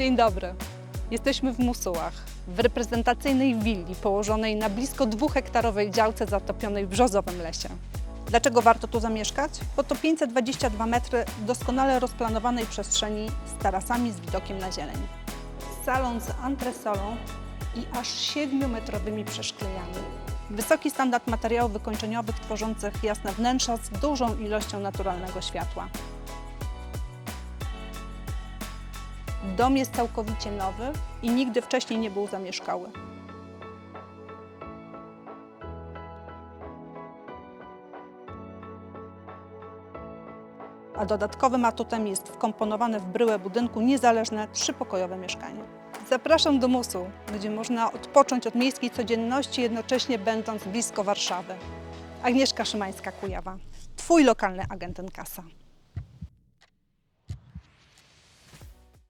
Dzień dobry. Jesteśmy w Musułach, w reprezentacyjnej willi położonej na blisko dwuhektarowej działce zatopionej w brzozowym lesie. Dlaczego warto tu zamieszkać? Bo to 522 metry doskonale rozplanowanej przestrzeni z tarasami z widokiem na zieleń. Salon z antresolą i aż 7-metrowymi przeszklejami. Wysoki standard materiałów wykończeniowych tworzących jasne wnętrza z dużą ilością naturalnego światła. Dom jest całkowicie nowy i nigdy wcześniej nie był zamieszkały. A dodatkowym atutem jest wkomponowane w bryłę budynku niezależne trzypokojowe mieszkanie. Zapraszam do Musu, gdzie można odpocząć od miejskiej codzienności, jednocześnie będąc blisko Warszawy. Agnieszka Szymańska-Kujawa, Twój lokalny agent Nkasa.